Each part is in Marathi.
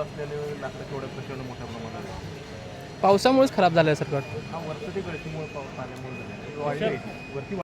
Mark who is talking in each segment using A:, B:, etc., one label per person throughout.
A: असलेले लाकडं केवढ्या प्रचंड मोठ्या प्रमाणात आहे.
B: पावसामुळेच खराब झालं सारखं वाटतं
A: हा वरचं ते गळतीमुळे पाऊस पाण्यामुळे झालं वाढली आहे ती. वरती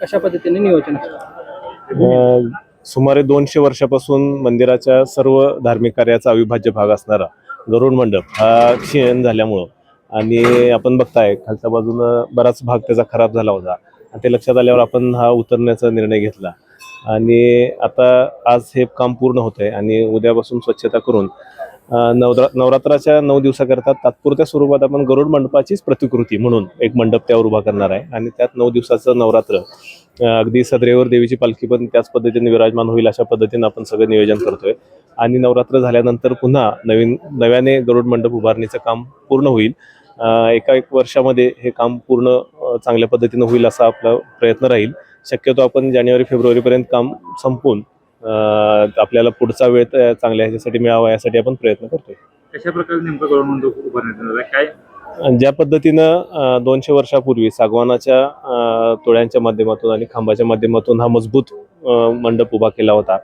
B: कशा पद्धतीने नियोजन
C: सुमारे दोनशे वर्षापासून मंदिराच्या सर्व धार्मिक कार्याचा अविभाज्य भाग असणारा गरुड मंडप हा क्षीण झाल्यामुळं आणि आपण बघताय खालच्या बाजूनं बराच भाग त्याचा खराब झाला होता. आणि ते लक्षात आल्यावर आपण हा उतरण्याचा निर्णय घेतला. आणि आता आज हे काम पूर्ण होत आहे आणि उद्यापासून स्वच्छता करून नवरा नवरात्राच्या नऊ दिवसाकरता तात्पुरत्या स्वरूपात आपण गरुड मंडपाचीच प्रतिकृती म्हणून एक मंडप त्यावर उभा करणार आहे. आणि त्यात नऊ दिवसाचं नवरात्र अगदी सदरेवर देवीची पालखी पण त्याच पद्धतीने विराजमान होईल अशा पद्धतीने आपण सगळं नियोजन करतोय. आणि नवरात्र झाल्यानंतर पुन्हा नवीन नव्याने गरुड मंडप उभारणीचं काम पूर्ण होईल. एका एक वर्षामध्ये हे काम पूर्ण चांगल्या पद्धतीनं होईल असा आपला प्रयत्न राहील. शक्यतो आपण जानेवारी फेब्रुवारीपर्यंत काम संपवून अ, आपल्याला पुढचा वेळ चांगल्या ह्याच्यासाठी मिळावा यासाठी आपण प्रयत्न करतोय.
A: कशा प्रकारे नेमकं गरुड मंडप उभारण्यात येणार आहे? काय?
C: ज्या पद्धतीनं दोनशे वर्षापूर्वी सागवानाच्या तोळ्यांच्या माध्यमातून आणि खांबाच्या माध्यमातून हा मजबूत मंडप उभा केला होता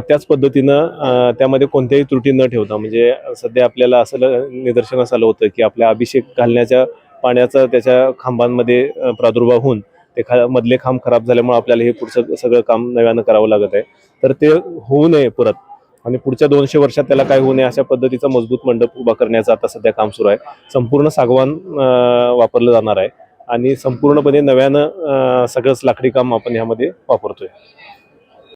C: त्याच पद्धतीनं त्यामध्ये कोणत्याही त्रुटी न ठेवता म्हणजे सध्या आपल्याला असं निदर्शनास आलं होतं की आपल्या अभिषेक घालण्याच्या पाण्याचा त्याच्या खांबांमध्ये प्रादुर्भाव होऊन ते खा मधले खांब खराब झाल्यामुळे आपल्याला हे पुढचं सगळं काम नव्यानं करावं लागत आहे. तर ते होऊ नये परत. आणि पुढच्या दोनशे वर्षात त्याला काय होऊ नये अशा पद्धतीचा मजबूत मंडप उभा करण्याचं आता सध्या काम सुरू आहे. संपूर्ण सागवान वापरलं जाणार आहे. आणि संपूर्णपणे नव्यानं सगळंच लाकडी काम आपण ह्यामध्ये वापरतोय.